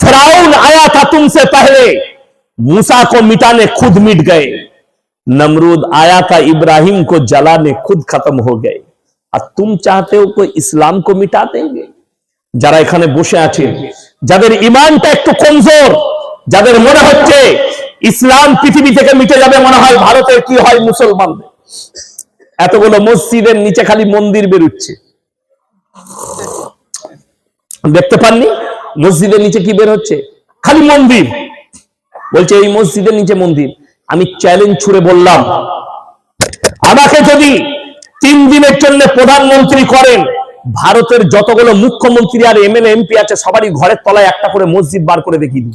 फिराउन आया था तुमसे पहले मूसा को मिटाने खुद मिट गए नमरूद आया था इब्राहिम को जलाने खुद खत्म हो गए আর তুম চাহতে हो कोई इस्लाम को मिटा देंगे যারা এখানে বসে আছেন যাদের ইমানটা একটু কমজোর যাদের মনে হচ্ছে ইসলাম পৃথিবী থেকে মিটে যাবে মনে হয় ভারতের কি হয় মুসলমানদের এতগুলো মসজিদের নিচে খালি মন্দির বেরোচ্ছে দেখতে পাননি মসজিদের নিচে কি বের হচ্ছে? খালি মন্দির। বলছে, এই মসজিদের নিচে মন্দির। আমি চ্যালেঞ্জ ছুড়ে বললাম। আমাকে যদি তিন দিনের জন্য প্রধানমন্ত্রী করেন, ভারতের যতগুলো মুখ্যমন্ত্রী আর এমএলএ এমপি আছে, সবারই ঘরের তলায় একটা করে মসজিদ বার করে দিব।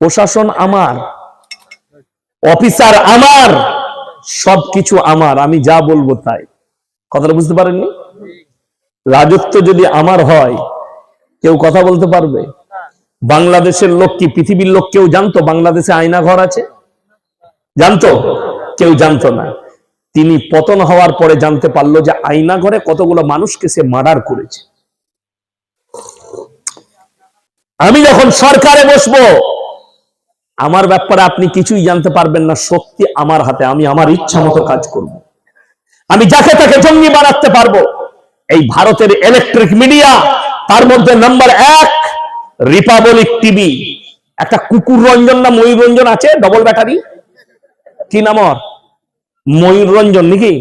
প্রশাসন আমার, অফিসার আমার, সবকিছু আমার, আমি যা বলব তাই। কথাটা বুঝতে পারেননি? রাজত্ব যদি আমার হয় কেউ কথা বলতে পারবে? বাংলাদেশের লোক কি পৃথিবীর লোক কেউ জানতো? বাংলাদেশে আয়না ঘর আছে? জানতো? কেউ জানতো না। তিনি পতন হওয়ার পরে জানতে পারল যে আয়না ঘরে কতগুলো মানুষকে সে মার্ডার করেছে। আমি যখন সরকারে বসবো, আমার ব্যাপারে আপনি কিছুই জানতে পারবেন না শক্তি আমার হাতে, আমি আমার ইচ্ছা মতো কাজ করব। আমি যাকে তাকে জঙ্গি বানাতে পারব, এই ভারতের ইলেকট্রিক মিডিয়া তার মধ্যে নাম্বার এক রিপাবলিক টিভি একটা কুকুর রঞ্জন না ময়ূর রঞ্জন আছে? ডবল ব্যাটারি কি নাম ময়ূর রঞ্জন নাকি?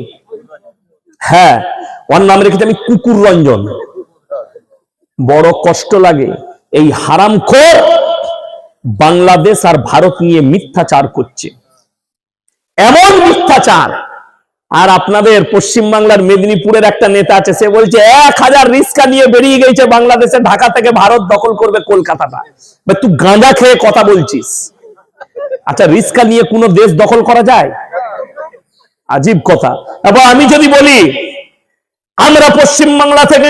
হ্যাঁ ওর নাম রেখেছি আমি কুকুর রঞ্জন। বড় কষ্ট লাগে। এই হারামখোর বাংলাদেশ আর ভারত নিয়ে মিথ্যাচার করছে। এমন মিথ্যাচার আর আপনাদের পশ্চিম বাংলার মেদিনীপুরের একটা নেতা আছে, সে বলছে, এক হাজার রিস্কা নিয়ে বেরিয়ে গেছে বাংলাদেশে, ঢাকা থেকে ভারত দখল করবে কলকাতাটা। তুই গাঁজা খেয়ে কথা বলছিস? আচ্ছা রিস্কা নিয়ে কোনো দেশ দখল করা যায়? আজীব কথা। এবং আমি যদি বলি, আমরা পশ্চিম বাংলা থেকে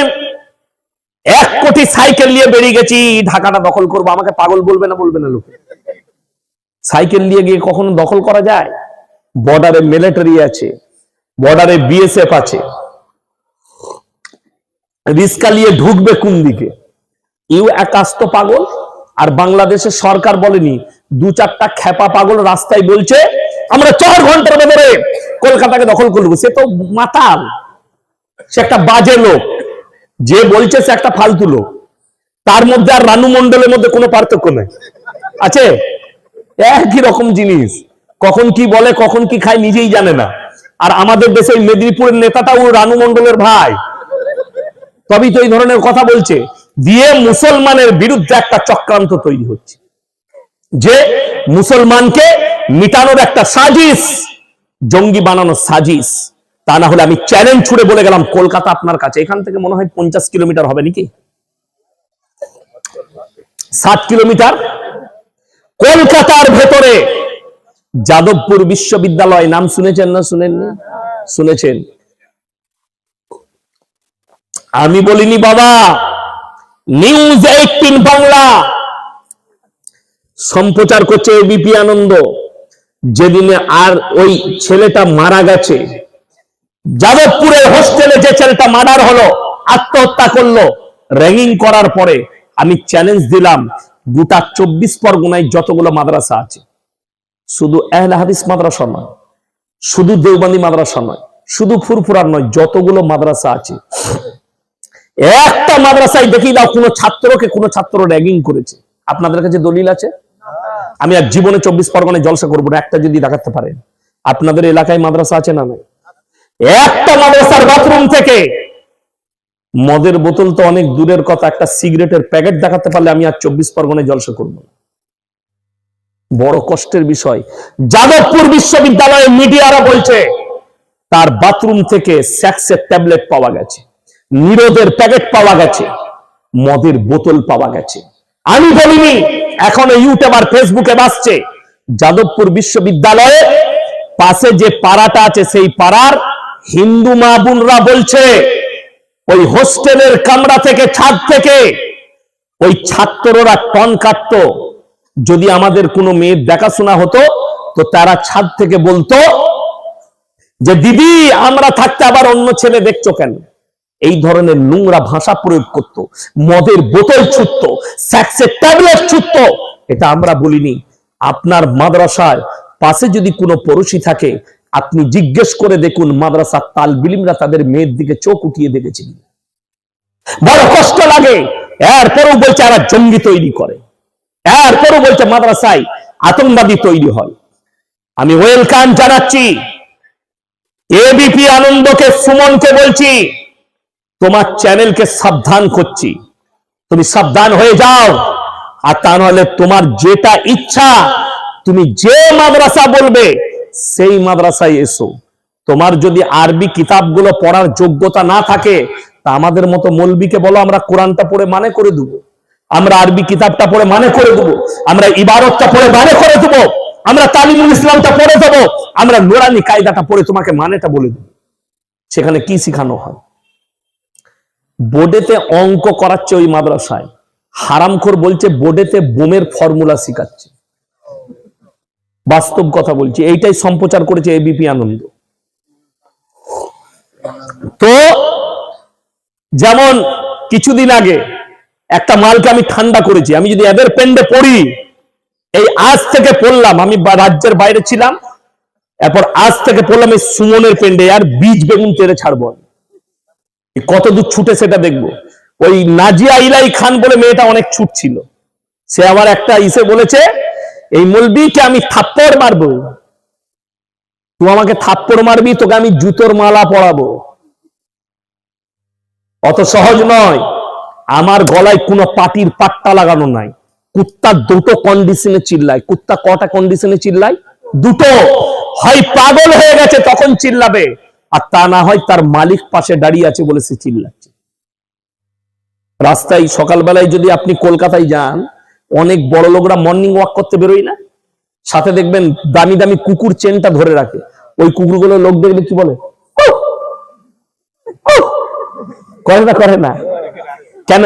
এক কোটি সাইকেল নিয়ে বেরিয়ে গেছি, ঢাকাটা দখল করব। আমাকে পাগল বলবে না বলবে না লোকে। সাইকেল নিয়ে গিয়ে কখনো দখল করা যায়? বর্ডারে মিলিটারি আছে। বর্ডারে বিএসএফ আছে। রিস্কা নিয়ে ঢুকবে কোন দিকে? ইউ একাস্ত পাগল, আর বাংলাদেশের সরকার বলেনি, দু চারটা খেপা পাগল রাস্তায় বলছে, আমরা চার ঘণ্টার ভেতরে কলকাতাকে দখল করব সে তো মাতাল, সে একটা বাজে লোক, যে বলছে সে একটা ফালতু লোক। তার মধ্যে আর রানু মন্ডলের মধ্যে কোনো পার্থক্য নেই। আছে? একই রকম জিনিস। কখন কি বলে, কখন কি খায় নিজেই জানে না। আর আমাদের দেশে ওই মেদিনীপুরের নেতাটাও রানু মন্ডলের ভাই। তবেই তো এই ধরনের কথা বলছে। দিয়ে মুসলমানের বিরুদ্ধে একটা চক্রান্ত তৈরি হচ্ছে। যে মুসলমানকে মিটানোর একটা সাজিস জঙ্গি বানানোর সাজিস তা না হলে আমি চ্যালেঞ্জ ছুড়ে বলে গেলাম, কলকাতা আপনার কাছে। এখান থেকে মনে হয় পঞ্চাশ কিলোমিটার হবে নাকি? ষাট কিলোমিটার। কলকাতার ভেতরে যাদবপুর বিশ্ববিদ্যালয়, নাম শুনেছেন না শুনেননি? শুনেছেন? আমি বলিনি, বাবা নিউজ এইটিন বাংলা। সম্প্রচার করছে এবিপি আনন্দ। যেদিনে আর ওই ছেলেটা মারা গেছে যাদবপুরের হোস্টেলে যে ছেলেটা মার্ডার হলো, আত্মহত্যা করল, র্যাগিং করার পরে আমি চ্যালেঞ্জ দিলাম, গোটা চব্বিশ পরগনায় যতগুলো মাদ্রাসা আছে। শুধু এহলে হাদিস মাদ্রাসা নয়, শুধু দেওবান্দি মাদ্রাসা নয়, শুধু ফুরফুরার নয়, যতগুলো মাদ্রাসা আছে, একটা মাদ্রাসায় দেখি দাও কোনো ছাত্রকে কোনো ছাত্র র্যাগিং করেছে। আপনাদের কাছে দলিল আছে? আমি আর জীবনে চব্বিশ পরগনায় জলসা করব একটা যদি দেখাতে পারেন। আপনাদের এলাকায় মাদ্রাসা আছে না নাই? একটা মাদ্রাসার বাথরুম থেকে মদের বোতল তো অনেক দূরের কথা, একটা সিগারেটের প্যাকেট দেখাতে পারলে আমি আর চব্বিশ পরগনায় জলসা করব না। বড় কষ্টের বিষয়। যাদবপুর বিশ্ববিদ্যালয়ের মিডিয়ারা বলছে, তার বাথরুম থেকে স্যাক্সের ট্যাবলেট পাওয়া গেছে, নিরোধের প্যাকেট পাওয়া গেছে, মদের বোতল পাওয়া গেছে। আমি বলিনি, এখন ইউটিউব আর ফেসবুকে বাসছে, যাদবপুর বিশ্ববিদ্যালয়ে পাশে যে পাড়াটা আছে, সেই পাড়ার হিন্দু মা বোনরা বলছে, ওই হোস্টেলের কামরা থেকে ছাদ থেকে ওই ছাত্ররা টন কাটতো যদি আমাদের কোনো মেয়ের দেখাশোনা হতো, তো তারা ছাদ থেকে বলতো যে, দিদি, আমরা থাকতে আবার অন্য ছেলে দেখছ কেন? এই ধরনের নোংরা ভাষা প্রয়োগ করত, মদের বোতল ছুটত, স্যাক্সের ট্যাবলেট ছুটত। এটা আমরা বলিনি। আপনার মাদ্রাসায় পাশে যদি কোনো পড়োশি থাকে, আপনি জিজ্ঞেস করে দেখুন মাদ্রাসার তাল বিলিমরা তাদের মেয়ের দিকে চোখ উঠিয়ে দেখেছেন বড় কষ্ট লাগে। এরপরও বলছে, এরা জঙ্গি তৈরি করে। এরপরও বলছে, মাদ্রাসায় আতঙ্কবাদী তৈরি হয়। আমি ওয়েলকাম জানাচ্ছি এবিপি আনন্দকে, সুমনকে বলছি, তোমার চ্যানেলকে সাবধান করছি। তুমি সাবধান হয়ে যাও। আর তা নাহলে তোমার যেটা ইচ্ছা, তুমি যে মাদ্রাসা বলবে, সেই মাদ্রাসায় এসো। তোমার যদি আরবি কিতাবগুলো পড়ার যোগ্যতা না থাকে, তা আমাদের মতো মলবিকে বলো, আমরা কোরআনটা পড়ে মানে করে দেবো। আমরা আরবি কিতাবটা পড়ে মানে করে দেবো, আমরা ইবারতটা পড়ে মানে করে দেবো, আমরা তালিমুল ইসলামটা পড়ে দেবো, আমরা নোরানি কায়দাটা পড়ে তোমাকে মানেটা বলে দেবো। সেখানে কি শিখানো হয়? বোর্ডেতে অঙ্ক করাচ্ছে ওই মাদ্রাসায়, হারামখোর বলছে বোর্ডেতে বোমের ফর্মুলা শিখাচ্ছে। বাস্তব কথা বলছি, এইটাই সম্প্রচার করেছে এবিপি আনন্দ। তো, যেমন কিছুদিন আগে একটা মালকে আমি ঠান্ডা করেছি। আমি যদি এদের পেন্ডে পড়ি, এই আজ থেকে পড়লাম, আমি রাজ্যের বাইরে ছিলাম, এরপর আজ থেকে পড়লাম এই সুমনের পেন্ডে, আর বীজ বেগুন তেড়ে ছাড়বো। কত দূর ছুটে সেটা দেখব। ওই নাজিয়া ইলাই খান বলে মেয়েটা অনেক ছুট ছিল সে আবার একটা ইসে বলেছে, এই মলবিকে আমি থাপ্পড় মারবো। তুই আমাকে থাপ্পড় মারবি, তোকে আমি জুতোর মালা পরাবো। অত সহজ নয়। আমার গলায় কোনো পাটির পাট্টা লাগানো নাই। কুত্তা দুটো কন্ডিশনে চিল্লায়। কুত্তা কটা কন্ডিশনে চিল্লায়? দুটো। হয় পাগল হয়ে গেছে, তখন চিল্লাবে। আর তা না হয় তার মালিক পাশে দাঁড়িয়ে আছে বলে সে চিল্লাচ্ছে। রাস্তায় সকালবেলায় যদি আপনি কলকাতায় যান, অনেক বড় লোকরা মর্নিং ওয়াক করতে বেরোয় না? সাথে দেখবেন দামি দামি কুকুর চেনটা ধরে রাখে। ওই কুকুরগুলো লোক দেখলে কি বলে! করে না করে না। কেন?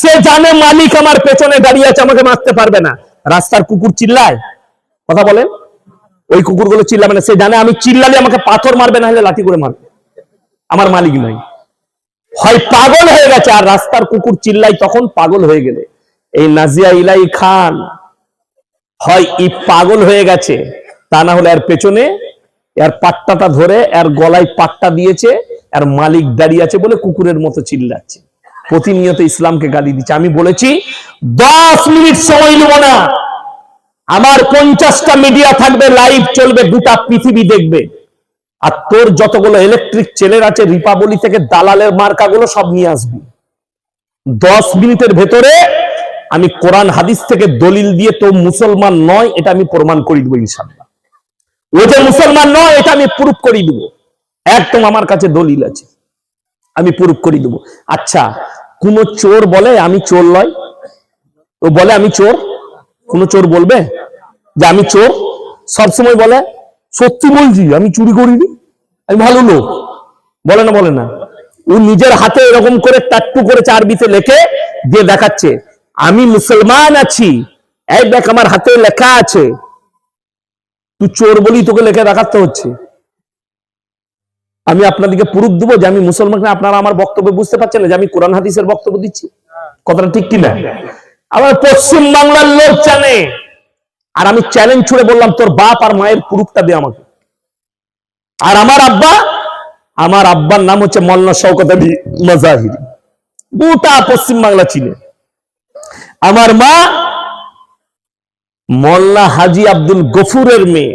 সে জানে মালিক আমার পেছনে দাঁড়িয়ে আছে, আমাকে মারতে পারবে না। রাস্তার কুকুর চিল্লায়। কথা বলেন? ওই কুকুরগুলো চিল্লাবে না সে জানে আমি চিল্লালে আমাকে পাথর মারবে না হলে লাঠি করে মারবে। আমার মালিক নয় হয় পাগল হয়ে গেছে, আর রাস্তার কুকুর চিল্লাই তখন পাগল হয়ে গেলে। এই নাজিয়া ইলাই খান, হয় ই পাগল হয়ে গেছে, তা না হলে আর পেছনে এর পাট্টাটা ধরে এর গলায় পাট্টা দিয়েছে আর মালিক দাঁড়িয়ে আছে বলে কুকুরের মতো চিল্লাচ্ছে। প্রতিনিয়ত ইসলামকে গালি দিচ্ছে। আমি বলেছি, দশ মিনিট সময় নেব না। আমার পঞ্চাশটা মিডিয়া থাকবে লাইভ চলবে গোটা পৃথিবী দেখবে। আর তোর যতগুলো ইলেকট্রিক চ্যানেল আছে রিপাবলি থেকে দালালের মার্কাগুলো সব নিয়ে আসবি। দশ মিনিটের ভেতরে আমি কোরআন, হাদিস থেকে দলিল দিয়ে তো মুসলমান নয়, এটা আমি প্রমাণ করে দিব ইনশাল্লাহ ও যে মুসলমান নয়, এটা আমি প্রুফ করে দিব। একদম আমার কাছে দলিল আছে। আমি প্রুফ করে দেবো। আচ্ছা কোন চোর বলে আমি চোর লয় ও বলে আমি চোর? কোন চোর বলবে? যে আমি চোর? সবসময় বলে, সত্যি বলছি, আমি চুরি করিনি, আমি ভালো লোক। বলে না বলে না। ও নিজের হাতে এরকম করে টাট্টু করেছে আরবিতে লেখে, দিয়ে দেখাচ্ছে, আমি মুসলমান আছি। এই দেখ, আমার হাতে লেখা আছে। তুই চোর বলি তোকে লেখে দেখাতে হচ্ছে। আমি আপনাদেরকে প্রুফ দেবো যে আমি মুসলমান আপনারা আমার বক্তব্য বুঝতে পারছেন না যে আমি কোরআন হাদিসের বক্তব্য দিচ্ছি। কথাটা ঠিক কিনা? আমার পশ্চিম বাংলার লোক জানে। আর আমি চ্যালেঞ্জ ছুড়ে বললাম, তোর বাপ আর মায়ের প্রুফটা দে আমাকে। আর আমার আব্বা, আমার আব্বার নাম হচ্ছে মল্লা শওকত আলী মাজাহিরি। গোটা পশ্চিম বাংলা চিনে। আমার মা মোল্লা হাজি আব্দুল গফুরের মেয়ে,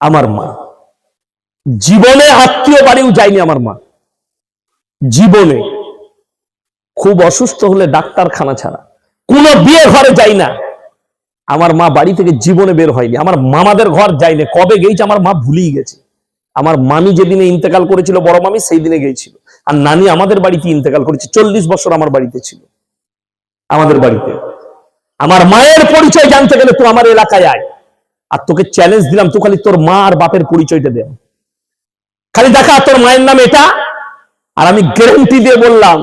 আমার মা। জীবনে আত্মীয় বাড়িও যায়নি আমার মা। জীবনে। খুব অসুস্থ হলে ডাক্তারখানা ছাড়া। কোনো বিয়ে ঘরে যাই না। আমার মা বাড়ি থেকে জীবনে বের হয়নি। আমার মামাদের ঘর যায়নি। কবে গেছে আমার মা ভুলেই গেছে। আমার মামি যেদিনে ইন্তেকাল করেছিল, বড় মামি সেই দিনে গিয়েছিল আর নানি আমাদের বাড়িতে ইন্তেকাল করেছে। চল্লিশ বছর আমার বাড়িতে ছিল। আমাদের বাড়িতে। আমার মায়ের পরিচয় জানতে গেলে তো আমার এলাকায় আয়। আর তোকে চ্যালেঞ্জ দিলাম তো খালি তোর মা আর বাপের পরিচয়টা দে। খালি দেখা তোর মায়ের নাম এটা? আর আমি গ্যারেন্টি দিয়ে বললাম,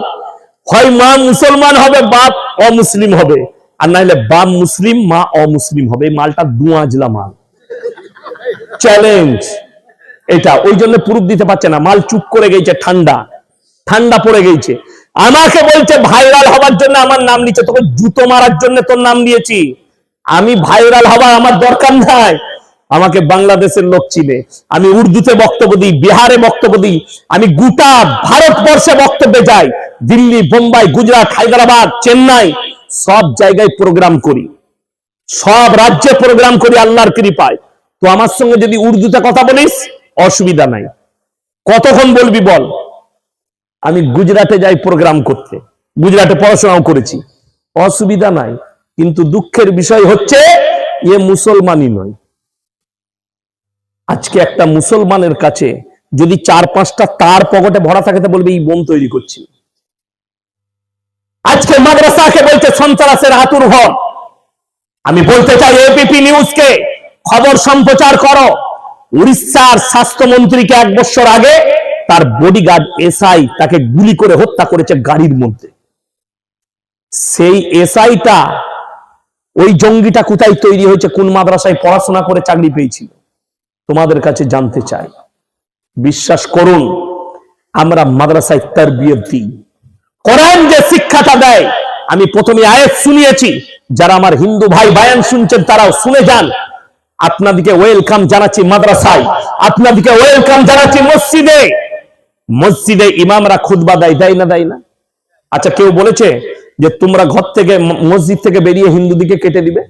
হয় মা মুসলমান হবে, বাপ অমুসলিম হবে। আর নাইলে বাপ মুসলিম, মা অমুসলিম হবে। এই মালটা দুয়াজলা মাল। চ্যালেঞ্জ এটা, ওই জন্য প্রুফ দিতে পারছে না। মাল চুপ করে গেছে, ঠান্ডা। ঠান্ডা পড়ে গেছে। আমাকে বলছে, ভাইরাল হবার জন্য আমার নাম নিচ্ছে। তোকে জুতো মারার জন্য তোর নাম দিয়েছি আমি ভাইরাল হবার আমার দরকার নাই। আমাকে বাংলাদেশের লোক চিনে। আমি উর্দুতে বক্তব্য দিই, বিহারে বক্তব্য দিই, আমি গোটা ভারতবর্ষে বক্তব্যে যাই। দিল্লি, বোম্বাই, গুজরাট, হায়দ্রাবাদ, চেন্নাই, সব জায়গায় প্রোগ্রাম করি। সব রাজ্যে প্রোগ্রাম করি আল্লাহর কৃপায়। তো আমার সঙ্গে যদি উর্দুতে কথা বলিস, অসুবিধা নাই। কতক্ষণ বলবি বল? আমি গুজরাটে যাই প্রোগ্রাম করতে। গুজরাটে পড়াশোনাও করেছি। অসুবিধা নাই। কিন্তু দুঃখের বিষয় হচ্ছে, এ মুসলমানই নয়। আজকে একটা মুসলমানের কাছে যদি চার পাঁচটা তার পকেটে ভরা থাকে বলবে, এই বোম তৈরি করছি। আজকে মাদ্রাসাকে বলছে, সন্ত্রাসের হাতুর ঘর আমি বলতে চাই এবিপি নিউজকে খবর সম্প্রচার করো। উড়িষ্যার স্বাস্থ্যমন্ত্রীকে এক বছর আগে তার বডিগার্ড এসআই তাকে গুলি করে হত্যা করেছে গাড়ির মধ্যে। সেই এসআইটা ওই জঙ্গিটা কোথায় তৈরি হয়েছে, কোন মাদ্রাসায় পড়াশোনা করে চাকরি পেয়েছিল? তোমাদের কাছে জানতে চাই। বিশ্বাস করুন, আমরা মাদ্রাসায় তার বিয়ে দিই। কোরআন যে শিক্ষাটা দেয়, আমি প্রথমে আয়াত শুনিয়েছি, যারা আমার হিন্দু ভাই বায়ান শুনছেন তারাও শুনে যান। আপনাদেরকে ওয়েলকাম জানাচ্ছি মাদ্রাসায়, আপনাদেরকে ওয়েলকাম জানাচ্ছি মসজিদে। মসজিদে ইমামরা খুদবা দেয় দেয় না দেয় না? আচ্ছা কেউ বলেছে যে তোমরা ঘর থেকে, মসজিদ থেকে বেরিয়ে হিন্দুদিকে কেটে দিবে?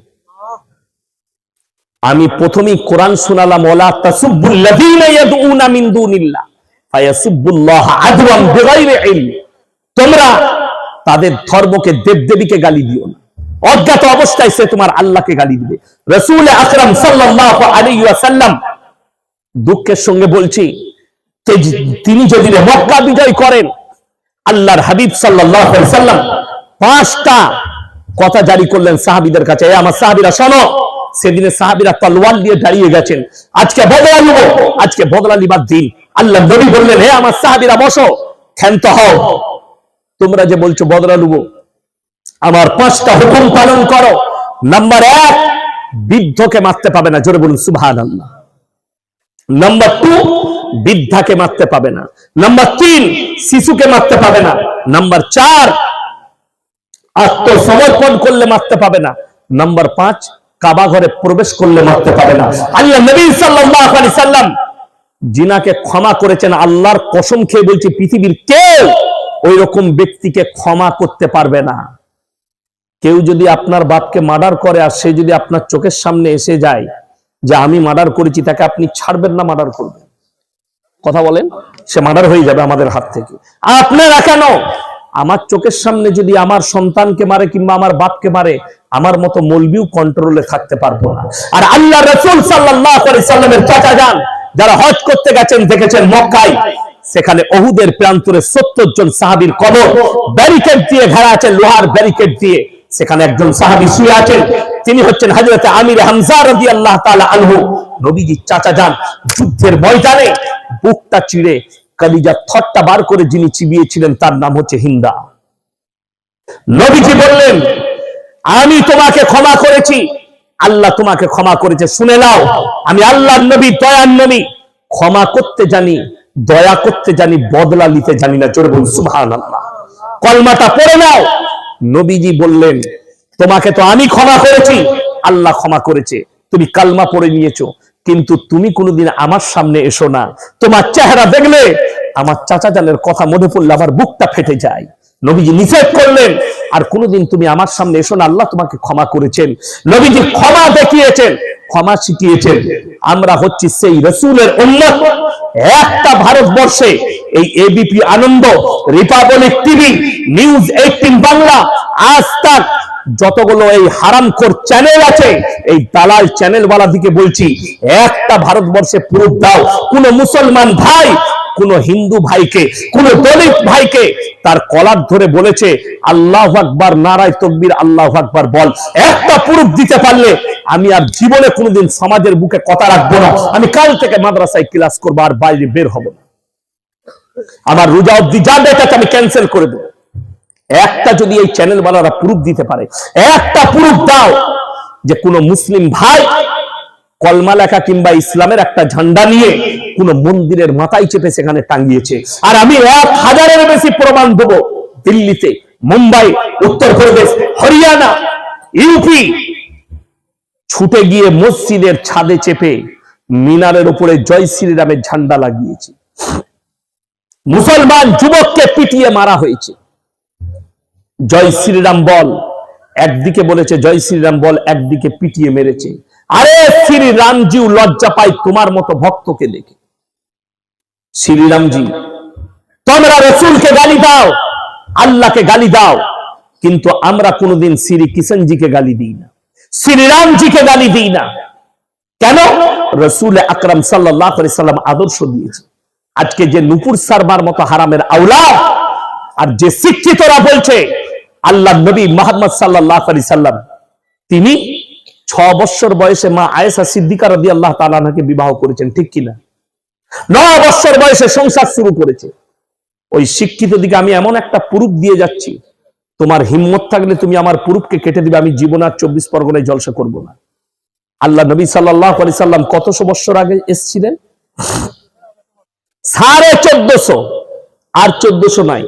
আমি প্রথমেই কোরআন শোনালাম ওলা ইয়াদউনা মিন দুনিল্লাহ ফায়াসুব্বুল্লাহ আদওয়াম বিগাইরি ইলম। তোমরা তাদের ধর্মকে, দেবদেবীকে গালি দিও না। অজ্ঞাত অবস্থায় সে তোমার আল্লাহকে গালি দিবে। রসুল আকরাম সাল্লাল্লাহু আলাইহি ওয়াসাল্লাম দুঃখের সঙ্গে বলছি তিনি যদি মক্কা বিজয় করেন, আল্লাহর হাবিব সাল্লাল্লাহু আলাইহি সাল্লাম পাঁচটা কথা জারি করলেন সাহাবীদের কাছে, "এ আমার সাহাবীরা, শোনো। সেদিনে সাহাবীরা তলোয়ার দিয়ে দাঁড়িয়ে গেছেন। আজকে বদলা নিব, আজকে বদলা নিবার দিন। আল্লাহ নবী বললেন, হে আমার সাহাবীরা, বসো, ক্ষান্ত হও। তোমরা যে বলছো বদলা নেব, আমার পাঁচটা হুকুম পালন করো। নাম্বার এক, বৃদ্ধকে মারতে পাবে না। জোরে বলুন সুভান আল্লাহ নাম্বার টু, বৃদ্ধাকে মারতে পাবে না। নাম্বার তিন, শিশুকে মারতে পাবে না। নাম্বার চার, আত্মসমর্পণ করলে মারতে পাবে না। নাম্বার পাঁচ কাবা ঘরে প্রবেশ করলে মারতে পাবে না। আল্লাহ নবী সাল্লাল্লাহু আলাইহি সাল্লাম জিনাকে ক্ষমা করেছেন, আল্লাহর কসম খেয়ে বলছি, পৃথিবীর কেউ ওই রকম ব্যক্তিকে ক্ষমা করতে পারবে না। কেউ যদি আপনার বাপকে মার্ডার করে আর সে যদি আপনার চোখের সামনে এসে যায় যে আমি মার্ডার করেছি, তাকে আপনি ছাড়বেন না, মার্ডার করবেন? কথা বলেন, সে মার্ডার হয়ে যাবে আমাদের হাত থেকে। আপনারা কেন? আমার চোখের সামনে যদি আমার সন্তানকে মারে কিংবা আমার বাপকে মারে আমার মতো মলবিও কন্ট্রোলে থাকতে পারব না। আর আল্লাহ রসুল সাল্লাহ সাল্লামের চাচা যান, যারা হজ করতে গেছেন, দেখেছেন মক্কায়, সেখানে অহুদের প্রান্তরে সত্তর জন সাহাবির কবর ব্যারিকেড দিয়ে ঘেরা আছে, লোহার ব্যারিকেড দিয়ে। সেখানে একজন সাহাবি শুয়ে আছেন, তিনি হচ্ছেন হজরত আমির হামজা রাজি আল্লাহ তাআলা আনহু। নবীজি চাচা যান, যুদ্ধের ময়দানে বুকটা চিড়ে কালিজা থটটা বার করে যিনি চিবিয়েছিলেন, তার নাম হচ্ছে হিন্দা। নবীজি বললেন আমি তোমাকে ক্ষমা করেছি। আল্লাহ তোমাকে ক্ষমা করেছে। শুনে নাও, আমি আল্লাহর নবী, দয়ার নবী। ক্ষমা করতে জানি, দয়া করতে জানি, বদলা নিতে জানি না। জোরে বলুন, সুবহানাল্লাহ। কলমাটা পড়ে নাও। নবীজি বললেন, তোমাকে তো আমি ক্ষমা করেছি, আল্লাহ ক্ষমা করেছে। তুমি কালমা পড়ে নিয়েছো, কিন্তু তুমি কোনোদিন আমার সামনে এসো না। তোমার চেহারা দেখলে আমার চাচা জানের কথা মনে পড়লে আমার বুকটা ফেটে যায়। নবীজি নিষেধ করলেন, আর কোনোদিন তুমি আমার সামনে এসো না, আল্লাহ তোমাকে ক্ষমা করেছেন। নবীজি ক্ষমা দেখিয়েছেন, ক্ষমা শিখিয়েছেন। আমরা হচ্ছি সেই রসুলের উন্নত একটা ভারতবর্ষে এই ABP Ananda republic TV news eighteen Bangla Aaj Tak যতগুলো এই হারামখোর চ্যানেল আছে, এই দালাল চ্যানেল ওয়ালা দিকে বলছি, একটা ভারতবর্ষে প্রুফ দাও, কোন মুসলমান ভাই কোন হিন্দু ভাইকে, কোন দলিত ভাইকে তার কলার ধরে বলেছে, আল্লাহ আকবার, নারায় তকবির, আল্লাহ আকবার বল। একটা প্রুফ দিতে পারলে আমি আর জীবনে কোনোদিন সমাজের বুকে কথা রাখব না। আমি কাল থেকে মাদ্রাসায় ক্লাস করব আর বাইরে বের হব না। আমার রোজা অব্দি যা দেখাচ্ছে আমি ক্যান্সেল করে দেবো। একটা যদি এই চ্যানেল বালারা প্রুফ দিতে পারে, একটা প্রুফ দাও যে কোন মুসলিম ভাই কলমা লেখা কিংবা ইসলামের একটা ঝান্ডা নিয়ে কোন মন্দিরের মাথায় চেপে সেখানে টাঙ্গিয়েছে আর আমি এক হাজারের বেশি প্রমাণ দেবো দিল্লিতে, মুম্বাই, উত্তরপ্রদেশ, হরিয়ানা, ইউপি। ছুটে গিয়ে মসজিদের ছাদে চেপে মিনারের উপরে জয় শ্রীরামের ঝান্ডা লাগিয়েছে। মুসলমান যুবককে পিটিয়ে মারা হয়েছে। জয় শ্রীরাম বল একদিকে বলেছে, জয় শ্রীরাম বল একদিকে পিটিয়ে মেরেছে। আরে শ্রী শ্রীরামজিও লজ্জা পাই তোমার মতো ভক্তকে দেখে। শ্রীরামজি তোমরা রসুলকে গালি দাও, আল্লাহকে গালি দাও, কিন্তু আমরা কোনোদিন শ্রী কিষণজিকে গালি দিই না। শ্রীরামজিকে গালি দিই না। কেন? রসুল আকরাম সাল্লাম আদর্শ দিয়েছে। আজকে যে নুপুর সারবার মতো হারামের আউলা আর যে শিক্ষিতরা বলছে আল্লাহ নবী মোহাম্মদ সাল্লাহ সাল্লাম, তিনি ছ বছর বয়সে মা আয়েশা সিদ্দিকা রদি আল্লাহ তালাকে বিবাহ করেছেন, ঠিক কিনা? ন বছর বয়সে সংসার শুরু করেছে। ওই শিক্ষিত দিকে আমি এমন একটা পুরুষ দিয়ে যাচ্ছি, তোমার হিম্মত থাকলে তুমি আমার পুরুষকে কেটে দিবে, আমি জীবন আর চব্বিশ পরগনায় জলসা করব না। আল্লাহ নবী সাল্লাহ আলি কতশো বছর আগে এসছিলেন? সাড়ে চোদ্দশো, আর চোদ্দশো নাই।